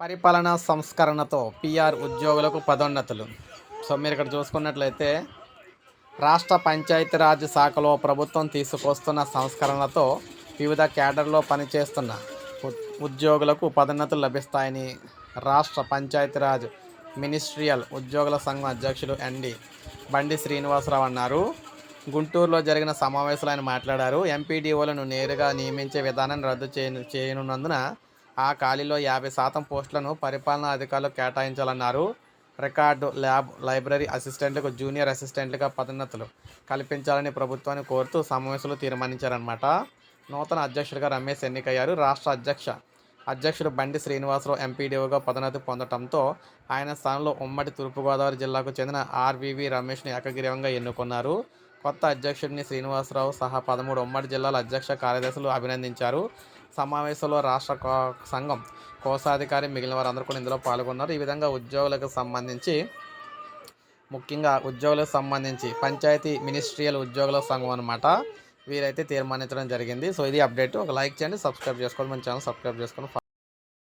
పరిపాలనా సంస్కరణతో పిఆర్ ఉద్యోగులకు పదోన్నతులు. సో మీరు ఇక్కడ చూసుకున్నట్లయితే రాష్ట్ర పంచాయతీరాజ్ శాఖలో ప్రభుత్వం తీసుకొస్తున్న సంస్కరణలతో వివిధ క్యాడర్లో పనిచేస్తున్న ఉ- ఉద్యోగులకు పదోన్నతులు లభిస్తాయని రాష్ట్ర పంచాయతీరాజ్ మినిస్ట్రియల్ ఉద్యోగుల సంఘం అధ్యక్షులు ఎన్డి బండి శ్రీనివాసరావు అన్నారు. గుంటూరులో జరిగిన సమావేశంలో ఆయన మాట్లాడారు. ఎంపీడీఓలను నేరుగా నియమించే విధానాన్ని రద్దు చేయనున్నందున ఆ ఖాళీలో యాభై శాతం పోస్టులను పరిపాలనా అధికారులు కేటాయించాలన్నారు. రికార్డు ల్యాబ్ లైబ్రరీ అసిస్టెంట్లకు జూనియర్ అసిస్టెంట్లుగా పదోన్నతులు కల్పించాలని ప్రభుత్వాన్ని కోరుతూ సమావేశంలో తీర్మానించారనమాట నూతన అధ్యక్షుడిగా రమేష్ ఎన్నికయ్యారు. రాష్ట్ర అధ్యక్ష అధ్యక్షుడు బండి శ్రీనివాసరావు ఎంపీడీఓగా పదోన్నతి పొందడంతో ఆయన స్థానంలో ఉమ్మడి తూర్పుగోదావరి జిల్లాకు చెందిన ఆర్వీవీ రమేష్ని ఏకగ్రీవంగా ఎన్నుకున్నారు. కొత్త అధ్యక్షుడిని శ్రీనివాసరావు సహా పదమూడు ఉమ్మడి జిల్లాల అధ్యక్ష కార్యదర్శులు అభినందించారు. సమావేశంలో రాష్ట్ర కో- సంఘం కోశాధికారి మిగిలిన వారందరూ కూడా ఇందులో పాల్గొన్నారు. ఈ విధంగా ఉద్యోగులకు సంబంధించి ముఖ్యంగా ఉద్యోగులకు సంబంధించి పంచాయతీ మినిస్ట్రియల్ ఉద్యోగుల సంఘం అనమాట వీరైతే తీర్మానించడం జరిగింది. సో ఇది అప్డేట్. ఒక లైక్ చేయండి సబ్స్క్రైబ్ చేసుకోండి మన ఛానల్ సబ్స్క్రైబ్ చేసుకొని